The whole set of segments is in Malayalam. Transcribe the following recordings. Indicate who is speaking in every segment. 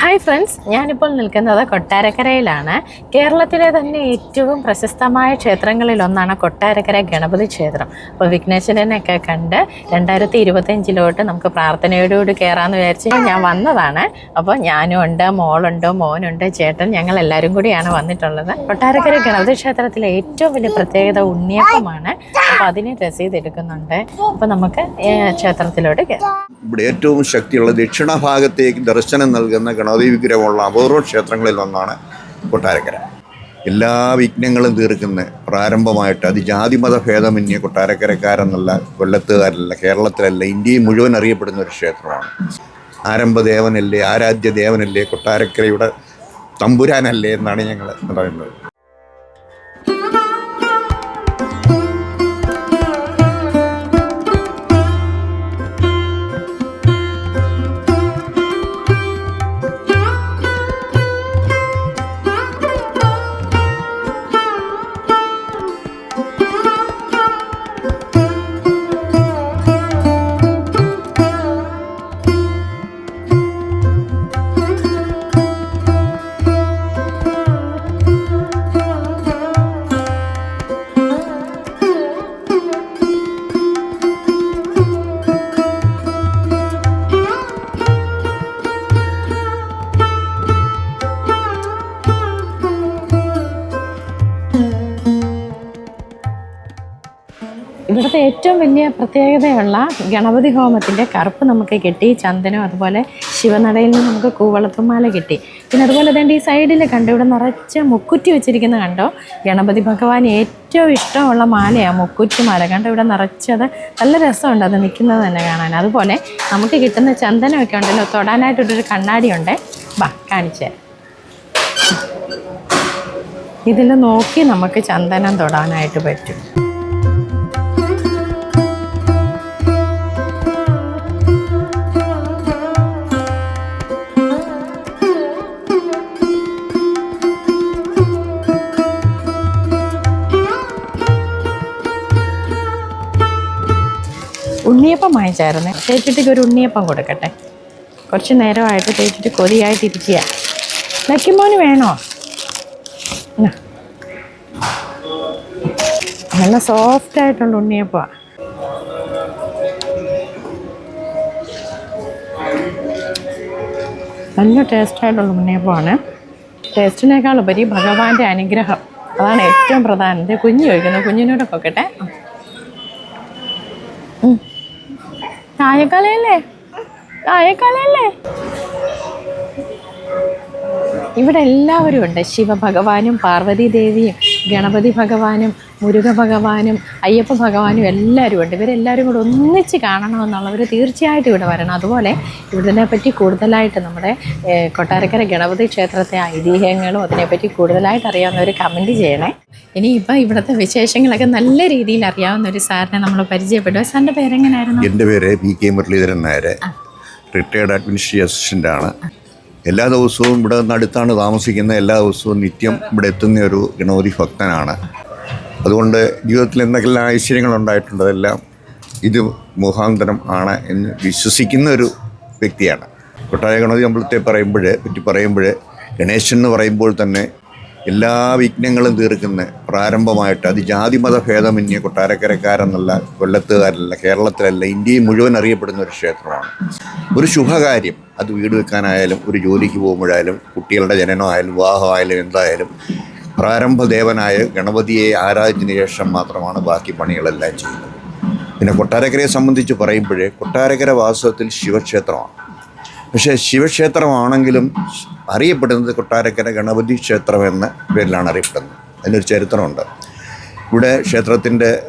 Speaker 1: ഹായ് ഫ്രണ്ട്സ് ഞാനിപ്പോൾ നിൽക്കുന്നത് കൊട്ടാരക്കരയിലാണ്. കേരളത്തിലെ തന്നെ ഏറ്റവും പ്രശസ്തമായ ക്ഷേത്രങ്ങളിൽ ഒന്നാണ് കൊട്ടാരക്കര ഗണപതി ക്ഷേത്രം. അപ്പോൾ വിഘ്നേശ്വരനെയൊക്കെ കണ്ട് രണ്ടായിരത്തി ഇരുപത്തഞ്ചിലോട്ട് നമുക്ക് പ്രാർത്ഥനയോടുകൂടി കയറാമെന്ന് വിചാരിച്ച് ഞാൻ വന്നതാണ്. അപ്പോൾ ഞാനും ഉണ്ട് മോളുണ്ട് മോനുണ്ട് ചേട്ടൻ ഞങ്ങൾ എല്ലാവരും കൂടിയാണ് വന്നിട്ടുള്ളത്. കൊട്ടാരക്കര ഗണപതി ക്ഷേത്രത്തിലെ ഏറ്റവും വലിയ പ്രത്യേകത ഉണ്ണിയപ്പമാണ്. അപ്പോൾ അതിന് രസീത് എടുക്കുന്നുണ്ട് അപ്പോൾ നമുക്ക് ക്ഷേത്രത്തിലോട്ട് കയറാം.
Speaker 2: ഇവിടെ ഏറ്റവും ശക്തിയുള്ള ദക്ഷിണഭാഗത്തേക്ക് ദർശനം നൽകുന്ന ഗണപതി വിഗ്രഹമുള്ള അപൂർവ ക്ഷേത്രങ്ങളിൽ ഒന്നാണ് കൊട്ടാരക്കര. എല്ലാ വിഘ്നങ്ങളും തീർക്കുന്ന പ്രാരംഭമായിട്ട് അത് ജാതിമത ഭേദമന്യ കൊട്ടാരക്കരക്കാരെന്നല്ല കൊല്ലത്തുകാരല്ല കേരളത്തിലല്ല ഇന്ത്യയിൽ മുഴുവൻ അറിയപ്പെടുന്ന ഒരു ക്ഷേത്രമാണ്. ആരംഭദേവനല്ലേ ആരാധ്യ ദേവനല്ലേ കൊട്ടാരക്കരയുടെ തമ്പുരാനല്ലേ എന്നാണ് ഞങ്ങൾ പറയുന്നത്.
Speaker 1: ഇവിടുത്തെ ഏറ്റവും വലിയ പ്രത്യേകതയുള്ള ഗണപതി ഹോമത്തിന്റെ കറുപ്പ് നമുക്ക് കിട്ടി ചന്ദനം അതുപോലെ ശിവനടയിൽ നിന്ന് നമുക്ക് കൂവളത്തുമാല കിട്ടി. പിന്നെ അതുപോലെ തന്നെ ഈ സൈഡിൽ കണ്ടു ഇവിടെ നിറച്ച് മുക്കുറ്റി വെച്ചിരിക്കുന്ന കണ്ടോ ഗണപതി ഭഗവാൻ ഏറ്റവും ഇഷ്ടമുള്ള മാലയാണ് മുക്കുറ്റി മാല. കണ്ടോ ഇവിടെ നിറച്ചത് നല്ല രസമുണ്ട് അത് നിൽക്കുന്നത് തന്നെ കാണാൻ. അതുപോലെ നമുക്ക് കിട്ടുന്ന ചന്ദനമൊക്കെ ഉണ്ടല്ലോ തൊടാനായിട്ടൊരു കണ്ണാടിയുണ്ട്. ബാ കാണിച്ചു തരാം. ഇതിൽ നോക്കി നമുക്ക് ചന്ദനം തൊടാനായിട്ട് പറ്റും. ഉണ്ണിയപ്പം വാങ്ങിച്ചായിരുന്നു ചേച്ചിട്ടിക്ക് ഒരു ഉണ്ണിയപ്പം കൊടുക്കട്ടെ. കുറച്ച് നേരമായിട്ട് ചേച്ചിട്ട് കൊതിയായിട്ടിരിക്കുക. ലക്കിമോന് വേണോ. നല്ല സോഫ്റ്റ് ആയിട്ടുള്ള ഉണ്ണിയപ്പമാണ് നല്ല ടേസ്റ്റായിട്ടുള്ള ഉണ്ണിയപ്പമാണ്. ടേസ്റ്റിനേക്കാൾ ഉപരി ഭഗവാന്റെ അനുഗ്രഹം. അതാണ് ഏറ്റവും പ്രധാനം. കുഞ്ഞ് ചോദിക്കുന്നത് കുഞ്ഞിനോട് ചായക്കലയല്ലേ ചായക്കലയല്ലേ ഇവിടെ എല്ലാവരും ഉണ്ട്. ശിവഭഗവാനും പാർവതി ദേവിയും ഗണപതി ഭഗവാനും മുരുക ഭഗവാനും അയ്യപ്പ ഭഗവാനും എല്ലാവരും ഉണ്ട്. ഇവരെല്ലാവരും കൂടെ ഒന്നിച്ച് കാണണമെന്നുള്ളവർ തീർച്ചയായിട്ടും ഇവിടെ വരണം. അതുപോലെ ഇതിനെ പറ്റി കൂടുതലായിട്ട് നമ്മുടെ കൊട്ടാരക്കര ഗണപതി ക്ഷേത്രത്തെ ഐതിഹ്യങ്ങളും അതിനെപ്പറ്റി കൂടുതലായിട്ട് അറിയാവുന്നവർ കമന്റ് ചെയ്യണേ. ഇനി ഇനിയിപ്പോൾ ഇവിടുത്തെ വിശേഷങ്ങളൊക്കെ നല്ല രീതിയിൽ അറിയാവുന്ന ഒരു സാറിനെ നമ്മൾ പരിചയപ്പെട്ടു സാറിന്റെ പേരെങ്ങനെയായിരുന്നു
Speaker 2: എന്റെ പേര് P K Muraleedharan Nair retired administrative അസിസ്റ്റന്റാണ് എല്ലാ ദിവസവും ഇവിടെ നിന്ന് അടുത്താണ് താമസിക്കുന്ന എല്ലാ ദിവസവും നിത്യം ഇവിടെ എത്തുന്ന ഒരു ഗണപതി ഭക്തനാണ്. അതുകൊണ്ട് ജീവിതത്തിൽ എന്തെല്ലാം ഐശ്വര്യങ്ങൾ ഉണ്ടായിട്ടുണ്ട് അതെല്ലാം ഇത് മുഖാന്തരം ആണ് എന്ന് വിശ്വസിക്കുന്ന ഒരു വ്യക്തിയാണ്. കൊട്ടായ ഗണപതി അമ്പലത്തെ പറയുമ്പോൾ പറ്റി പറയുമ്പോൾ ഗണേശൻ എന്ന് പറയുമ്പോൾ തന്നെ എല്ലാ വിഘ്നങ്ങളും തീർക്കുന്ന പ്രാരംഭമായിട്ട് അത് ജാതിമത ഭേദമന്യ കൊട്ടാരക്കരക്കാരെന്നല്ല കൊല്ലത്തുകാരല്ല കേരളത്തിലല്ല ഇന്ത്യയിൽ മുഴുവൻ അറിയപ്പെടുന്ന ഒരു ക്ഷേത്രമാണ്. ഒരു ശുഭകാര്യം അത് വീട് വെക്കാനായാലും ഒരു ജോലിക്ക് പോകുമ്പോഴായാലും കുട്ടികളുടെ ജനനമായാലും വിവാഹമായാലും എന്തായാലും പ്രാരംഭദേവനായ ഗണപതിയെ ആരാധിച്ചതിന് ശേഷം മാത്രമാണ് ബാക്കി പണികളെല്ലാം ചെയ്യുന്നത്. പിന്നെ കൊട്ടാരക്കരയെ സംബന്ധിച്ച് പറയുമ്പോഴേ കൊട്ടാരക്കര വാസ്തവത്തിൽ ശിവക്ഷേത്രമാണ്. പക്ഷേ ശിവക്ഷേത്രമാണെങ്കിലും അറിയപ്പെടുന്നത് കൊട്ടാരക്കര ഗണപതി ക്ഷേത്രം എന്ന പേരിലാണ് അറിയപ്പെടുന്നത്. അതിനൊരു ചരിത്രമുണ്ട്. ഇവിടെ ക്ഷേത്രത്തിന്റെ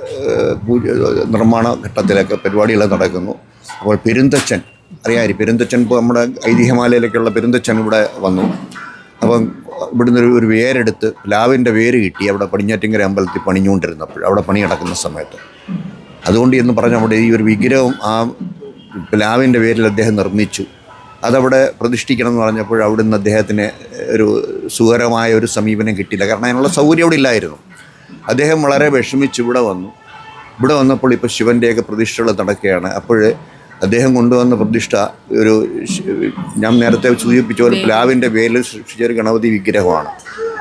Speaker 2: നിർമ്മാണ ഘട്ടത്തിലൊക്കെ പരിപാടികൾ നടക്കുന്നു. അപ്പോൾ പെരുന്തച്ചൻ അറിയാമായിരിക്കും പെരുന്തച്ചൻ ഇപ്പോൾ നമ്മുടെ ഐതിഹ്യമാലയിലേക്കുള്ള പെരുന്തച്ചൻ ഇവിടെ വന്നു. അപ്പം ഇവിടുന്ന് ഒരു ഒരു വേരെടുത്ത് പ്ലാവിന്റെ വേര് കിട്ടി. അവിടെ പടിഞ്ഞാറ്റിങ്കര അമ്പലത്തിൽ പണിഞ്ഞുകൊണ്ടിരുന്നപ്പോൾ അവിടെ പണി നടക്കുന്ന സമയത്ത്. അതുകൊണ്ട് എന്ന് പറഞ്ഞ അവിടെ ഈ ഒരു വിഗ്രഹം ആ പ്ലാവിന്റെ പേരിൽ അദ്ദേഹം നിർമ്മിച്ചു. അതവിടെ പ്രതിഷ്ഠിക്കണം എന്ന് പറഞ്ഞപ്പോൾ അവിടുന്ന് അദ്ദേഹത്തിന് ഒരു സുഖകരമായ ഒരു സമീപനം കിട്ടിയില്ല. കാരണം അതിനുള്ള സൗകര്യം അവിടെ ഇല്ലായിരുന്നു. അദ്ദേഹം വളരെ വിഷമിച്ച് ഇവിടെ വന്നു. ഇവിടെ വന്നപ്പോൾ ഇപ്പോൾ ശിവന്റെയൊക്കെ പ്രതിഷ്ഠകൾ നടക്കുകയാണ്. അപ്പോൾ അദ്ദേഹം കൊണ്ടുവന്ന പ്രതിഷ്ഠ ഒരു ഞാൻ നേരത്തെ സൂചിപ്പിച്ച പോലെ പ്ലാവിന്റെ വേലിൽ സൃഷ്ടിച്ച ഒരു ഗണപതി വിഗ്രഹമാണ്.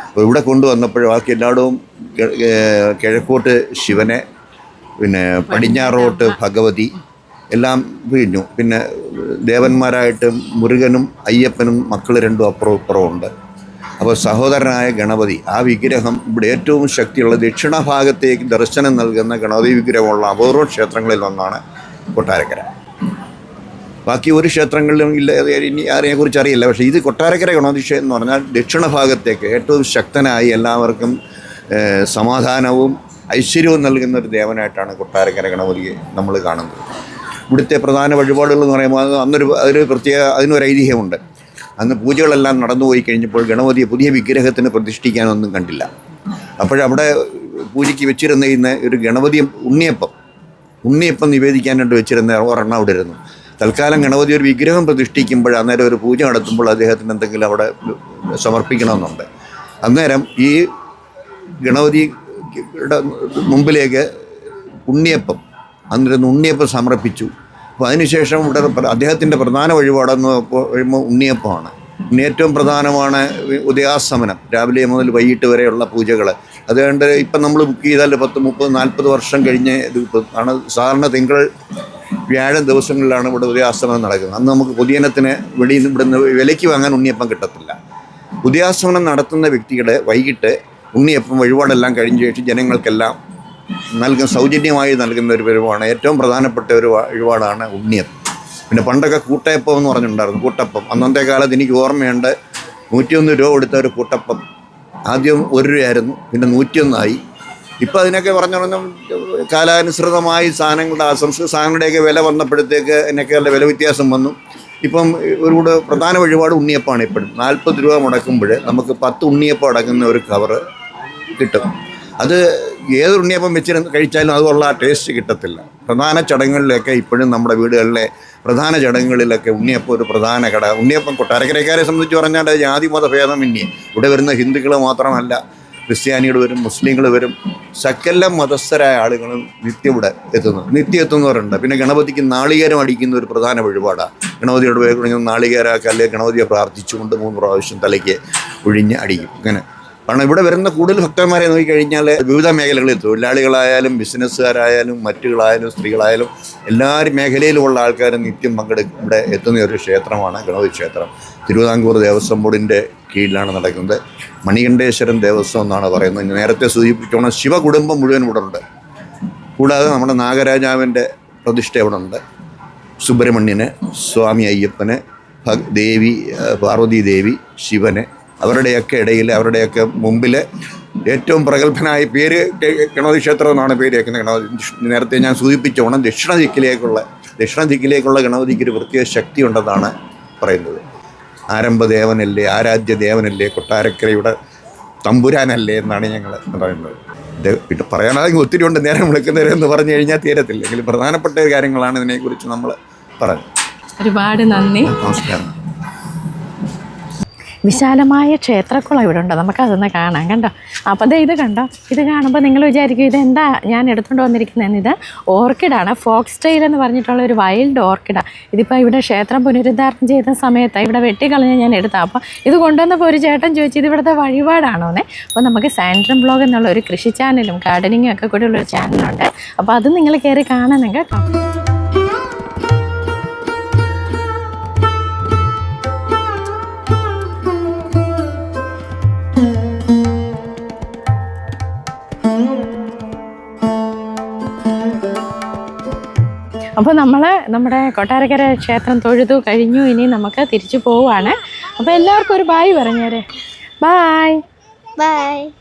Speaker 2: അപ്പോൾ ഇവിടെ കൊണ്ടുവന്നപ്പോൾ ബാക്കി എല്ലായിടവും കിഴക്കോട്ട് ശിവനെ പിന്നെ പടിഞ്ഞാറോട്ട് ഭഗവതി എല്ലാം പിഴിഞ്ഞു പിന്നെ ദേവന്മാരായിട്ട് മുരുകനും അയ്യപ്പനും മക്കൾ രണ്ടും അപ്പുറവും ഇപ്പുറമുണ്ട് അപ്പോൾ സഹോദരനായ ഗണപതി ആ വിഗ്രഹം ഇവിടെ ഏറ്റവും ശക്തിയുള്ള ദക്ഷിണഭാഗത്തേക്ക് ദർശനം നൽകുന്ന ഗണപതി വിഗ്രഹമുള്ള അപൂർവ ക്ഷേത്രങ്ങളിൽ ഒന്നാണ് കൊട്ടാരക്കര. ബാക്കി ഒരു ക്ഷേത്രങ്ങളിലും ഇല്ല ഇനി അതിനെക്കുറിച്ച് അറിയില്ല. പക്ഷേ ഇത് കൊട്ടാരക്കര ഗണപതി ക്ഷേത്രം എന്ന് പറഞ്ഞാൽ ദക്ഷിണഭാഗത്തേക്ക് ഏറ്റവും ശക്തനായി എല്ലാവർക്കും സമാധാനവും ഐശ്വര്യവും നൽകുന്ന ഒരു ദേവനായിട്ടാണ് കൊട്ടാരക്കര ഗണപതിയെ നമ്മൾ കാണുന്നത്. ഇവിടുത്തെ പ്രധാന വഴിപാടുകൾ എന്ന് പറയുമ്പോൾ അന്നൊരു അതൊരു പ്രത്യേക അതിനൊരു ഐതിഹ്യമുണ്ട്. അന്ന് പൂജകളെല്ലാം നടന്നുപോയി കഴിഞ്ഞപ്പോൾ ഗണപതിയെ പുതിയ വിഗ്രഹത്തിന് പ്രതിഷ്ഠിക്കാനൊന്നും കണ്ടില്ല. അപ്പോഴവിടെ പൂജയ്ക്ക് വെച്ചിരുന്ന ഇന്ന് ഒരു ഗണപതി ഉണ്ണിയപ്പം ഉണ്ണിയപ്പം നിവേദിക്കാനായിട്ട് വെച്ചിരുന്ന ഒരെണ്ണം അവിടെ ഇരുന്നു. തൽക്കാലം ഗണപതി ഒരു വിഗ്രഹം പ്രതിഷ്ഠിക്കുമ്പോൾ അന്നേരം ഒരു പൂജ നടത്തുമ്പോൾ അദ്ദേഹത്തിന് എന്തെങ്കിലും അവിടെ സമർപ്പിക്കണമെന്നുണ്ട്. അന്നേരം ഈ ഗണപതിയുടെ മുമ്പിലേക്ക് ഉണ്ണിയപ്പം അന്നേരം ഉണ്ണിയപ്പം സമർപ്പിച്ചു. അപ്പോൾ അതിനുശേഷം ഇവിടെ അദ്ദേഹത്തിന്റെ പ്രധാന വഴിപാടെന്ന് പറയുമ്പോൾ ഉണ്ണിയപ്പമാണ്. പിന്നെ ഏറ്റവും പ്രധാനമാണ് ഉദയാസ്തമനം രാവിലെ മുതൽ വൈകിട്ട് വരെയുള്ള പൂജകൾ അതുകൊണ്ട് ഇപ്പം നമ്മൾ ബുക്ക് ചെയ്താൽ പത്ത് മുപ്പത് നാൽപ്പത് വർഷം കഴിഞ്ഞ് ഇത് ആണ്. സാധാരണ തിങ്കൾ വ്യാഴം ദിവസങ്ങളിലാണ് ഇവിടെ ഉദയാസ്തമനം നടക്കുന്നത്. അന്ന് നമുക്ക് പൊതുജനത്തിന് വെളിയിൽ നിന്ന് ഇവിടുന്ന് വിലയ്ക്ക് വാങ്ങാൻ ഉണ്ണിയപ്പം കിട്ടത്തില്ല. ഉദയാസ്തമനം നടത്തുന്ന വ്യക്തികളെ വൈകിട്ട് ഉണ്ണിയപ്പം വഴിപാടെല്ലാം കഴിഞ്ഞ ശേഷം ജനങ്ങൾക്കെല്ലാം നൽകുന്ന സൗജന്യമായി നൽകുന്ന ഒരു പരിപാടിയാണ് ഏറ്റവും പ്രധാനപ്പെട്ട ഒരു വഴിപാടാണ് ഉണ്ണിയപ്പം. പിന്നെ പണ്ടൊക്കെ കൂട്ടയപ്പം എന്ന് പറഞ്ഞിട്ടുണ്ടായിരുന്നു കൂട്ടപ്പം. അന്നത്തെ കാലത്ത് എനിക്ക് ഓർമ്മയുണ്ട് നൂറ്റിയൊന്ന് രൂപ കൊടുത്ത ഒരു കൂട്ടപ്പം. ആദ്യം ഒരു രൂപയായിരുന്നു പിന്നെ നൂറ്റിയൊന്നായി. ഇപ്പം അതിനൊക്കെ പറഞ്ഞു പറഞ്ഞാൽ കാലാനുസൃതമായി സാധനങ്ങളുടെ അസംസ്കൃത സാധനങ്ങളുടെയൊക്കെ വില വന്നപ്പോഴത്തേക്ക് അതിനൊക്കെ വില വ്യത്യാസം വന്നു. ഇപ്പം ഒരു കൂടെ പ്രധാന വഴിപാട് ഉണ്ണിയപ്പമാണ് ഇപ്പോഴും. നാൽപ്പത് രൂപ മുടക്കുമ്പോൾ നമുക്ക് പത്ത് ഉണ്ണിയപ്പം അടങ്ങുന്ന ഒരു കവറ് കിട്ടും. അത് ഏത് ഉണ്ണിയപ്പം വെച്ചിരുന്ന് കഴിച്ചാലും അതുള്ള ടേസ്റ്റ് കിട്ടത്തില്ല. പ്രധാന ചടങ്ങുകളിലൊക്കെ ഇപ്പോഴും നമ്മുടെ വീടുകളിലെ പ്രധാന ചടങ്ങുകളിലൊക്കെ ഉണ്ണിയപ്പം ഒരു പ്രധാന കട. ഉണ്ണിയപ്പം കൊട്ടാരക്കരക്കാരെ സംബന്ധിച്ച് പറഞ്ഞാൽ ജാതി മതഭേദം ഇനി. ഇവിടെ വരുന്ന ഹിന്ദുക്കൾ മാത്രമല്ല ക്രിസ്ത്യാനികൾ വരും മുസ്ലിങ്ങൾ വരും. സകല മതസ്ഥരായ ആളുകളും നിത്യം ഇവിടെ എത്തുന്നു. നിത്യം എത്തുന്നവരുണ്ട്. പിന്നെ ഗണപതിക്ക് നാളികേരം അടിക്കുന്ന ഒരു പ്രധാന വഴിപാടാണ് ഗണപതിയോട് പോയി നാളികേര കല്ല് ഗണപതിയെ പ്രാർത്ഥിച്ചുകൊണ്ട് മൂന്ന് പ്രാവശ്യം തലയ്ക്ക് ഒഴിഞ്ഞ് അടിക്കും. അങ്ങനെ കാരണം ഇവിടെ വരുന്ന കൂടുതൽ ഭക്തന്മാരെ നോക്കിക്കഴിഞ്ഞാൽ വിവിധ മേഖലകളിൽ തൊഴിലാളികളായാലും ബിസിനസ്സുകാരായാലും മറ്റുകളായാലും സ്ത്രീകളായാലും എല്ലാ മേഖലയിലുമുള്ള ആൾക്കാർ നിത്യം പങ്കെടുക്കും ഇവിടെ എത്തുന്ന ഒരു ക്ഷേത്രമാണ് ഗണപതി ക്ഷേത്രം. തിരുവിതാംകൂർ ദേവസ്വം ബോർഡിന്റെ കീഴിലാണ് നടക്കുന്നത്. മണികണ്ഠേശ്വരൻ ദേവസ്വം എന്നാണ് പറയുന്നത്. നേരത്തെ സൂചിപ്പിച്ചോണം ശിവകുടുംബം മുഴുവൻ ഇവിടെ ഉണ്ട്. കൂടാതെ നമ്മുടെ നാഗരാജാവിന്റെ പ്രതിഷ്ഠ ഇവിടെ ഉണ്ട്. സുബ്രഹ്മണ്യന് സ്വാമി അയ്യപ്പന് ദേവി പാർവതി ദേവി ശിവന് അവരുടെയൊക്കെ ഇടയിൽ അവരുടെയൊക്കെ മുമ്പിൽ ഏറ്റവും പ്രഗത്ഭനായ പേര് ഗണപതി ക്ഷേത്രം എന്നാണ് പേര് കേൾക്കുന്നത്. ഗണപതി നേരത്തെ ഞാൻ സൂചിപ്പിച്ചോണം ദക്ഷിണ ദിക്കിലേക്കുള്ള ദക്ഷിണ ദിക്കിലേക്കുള്ള ഗണപതിക്ക് ഒരു പ്രത്യേക ശക്തി ഉണ്ടെന്നാണ് പറയുന്നത്. ആരംഭദേവനല്ലേ ആരാധ്യ ദേവനല്ലേ കൊട്ടാരക്കരയുടെ തമ്പുരാനല്ലേ എന്നാണ് ഞങ്ങൾ പറയുന്നത്. ഇത് പിന്നെ പറയാനാണെങ്കിൽ ഒത്തിരി ഉണ്ട് നേരം വിളിക്കുന്നവരെ എന്ന് പറഞ്ഞു കഴിഞ്ഞാൽ തീരത്തില്ല. എങ്കിലും പ്രധാനപ്പെട്ട കാര്യങ്ങളാണ് ഇതിനെക്കുറിച്ച് നമ്മൾ പറഞ്ഞത്
Speaker 1: ഒരുപാട് നന്ദി.
Speaker 2: നമസ്കാരം.
Speaker 1: വിശാലമായ ക്ഷേത്രക്കുളം ഇവിടെ ഉണ്ട്? നമുക്ക് അതൊന്ന് കാണാം കണ്ടോ? അപ്പോൾ ദേ ഇത് കണ്ടോ? ഇത് കാണുമ്പോൾ നിങ്ങൾ വിചാരിക്കും ഇതെന്താ ഞാൻ എടുത്തുകൊണ്ട് വന്നിരിക്കുന്നതെന്ന് ഇത് ഓർക്കിഡാണ് ഫോക്സ് ടെയിൽ എന്ന് പറഞ്ഞിട്ടുള്ള ഒരു വൈൽഡ് ഓർക്കിഡാണ് ഇതിപ്പോൾ ഇവിടെ ക്ഷേത്രം പുനരുദ്ധാരണം ചെയ്ത സമയത്ത് ഇവിടെ വെട്ടിക്കളഞ്ഞ് ഞാൻ എടുത്താൽ അപ്പോൾ ഇത് കൊണ്ടുവന്നപ്പോൾ ഒരു ചേട്ടൻ ചോദിച്ചു ഇത് ഇവിടുത്തെ വഴിപാടാണോന്നേ അപ്പോൾ നമുക്ക് സാൻഡ്രം ബ്ലോഗ് എന്നുള്ള ഒരു കൃഷി ചാനലും ഗാർഡനിങ്ങും ഒക്കെ കൂടി ഒരു ചാനലുണ്ട് അപ്പോൾ അത് നിങ്ങൾ കയറി കാണണം കേട്ടോ. അപ്പോൾ നമ്മൾ നമ്മുടെ കൊട്ടാരക്കര ക്ഷേത്രം തൊഴുതു കഴിഞ്ഞു. ഇനി നമുക്ക് തിരിച്ചു പോവുകയാണ് അപ്പോൾ എല്ലാവർക്കും ഒരു ബായ് പറഞ്ഞേരെ. Bye
Speaker 3: Bye.